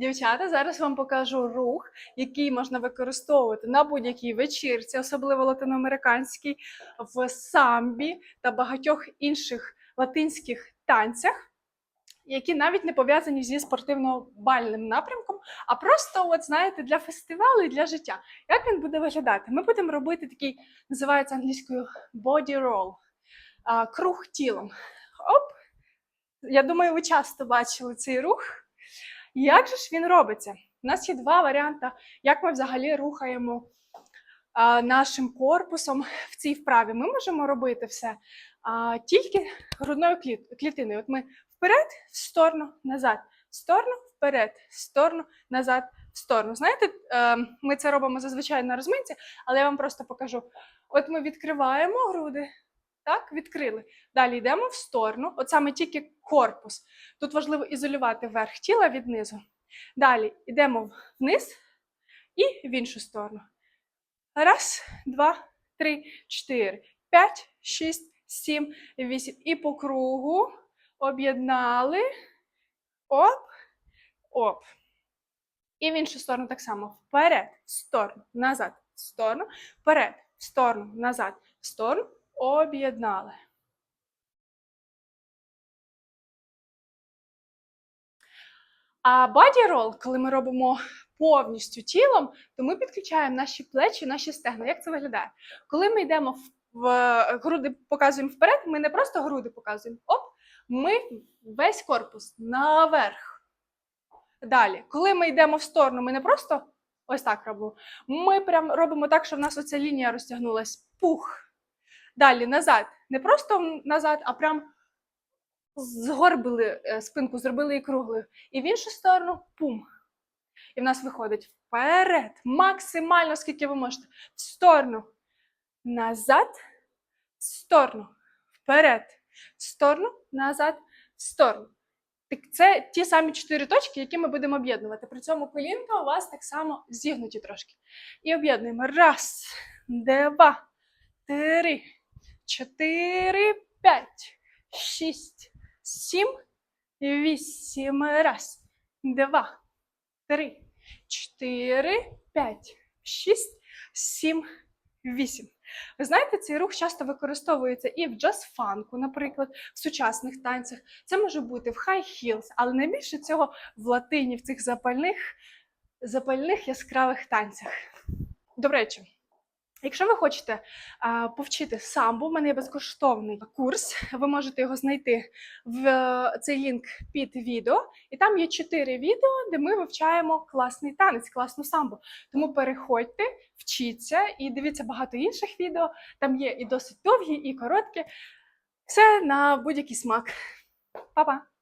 Дівчата, зараз вам покажу рух, який можна використовувати на будь-якій вечірці, особливо латиноамериканській, в самбі та багатьох інших латинських танцях, які навіть не пов'язані зі спортивно-бальним напрямком, а просто, от знаєте, для фестивалу і для життя. Як він буде виглядати? Ми будемо робити такий, називається англійською body roll, круг тілом. Оп! Я думаю, ви часто бачили цей рух. Як же ж він робиться? У нас є два варіанти, як ми взагалі рухаємо а, нашим корпусом в цій вправі. Ми можемо робити все а, тільки грудною клітиною. От ми вперед, в сторону, назад, в сторону, вперед, в сторону, назад, в сторону. Знаєте, е, ми це робимо зазвичай на розминці, але я вам просто покажу. От ми відкриваємо груди. Так, відкрили. Далі йдемо в сторону. От саме тільки корпус. Тут важливо ізолювати верх тіла від низу. Далі йдемо вниз і в іншу сторону. Раз, два, три, чотири, п'ять, шість, сім, вісім. І по кругу об'єднали. Оп, оп. І в іншу сторону так само. Вперед, в сторону, назад, в сторону, вперед, в сторону, назад, в сторону. Об'єднали. А roll, коли ми робимо повністю тілом, то ми підключаємо наші плечі, наші стегна. Як це виглядає? Коли ми йдемо в, в груди, показуємо вперед, ми не просто груди показуємо. Оп, ми весь корпус наверх. Далі, коли ми йдемо в сторону, ми не просто ось так робимо. Ми прям робимо так, що в нас оця лінія розтягнулась. Пух. Далі назад. Не просто назад, а прям згорбили е, спинку, зробили її круглою. І в іншу сторону пум. І в нас виходить вперед, максимально, скільки ви можете. В сторону. Назад, в сторону. Вперед. В сторону, назад, в сторону. Так це ті самі чотири точки, які ми будемо об'єднувати. При цьому колінка у вас так само зігнуті трошки. І об'єднуємо. Раз, два, три, чотири, п'ять, шість, сім, вісім. Раз, два, три, чотири, п'ять, шість, сім, вісім. Ви знаєте, цей рух часто використовується і в джаз-фанку, наприклад, в сучасних танцях. Це може бути в хай хілс, але найбільше цього в латині, в цих запальних, запальних яскравих танцях. До речі, якщо ви хочете а, повчити самбо, в мене є безкоштовний курс. Ви можете його знайти в е, цей лінк під відео. І там є чотири відео, де ми вивчаємо класний танець, класну самбо. Тому переходьте, вчіться і дивіться багато інших відео. Там є і досить довгі, і короткі. Все на будь-який смак. Па-па!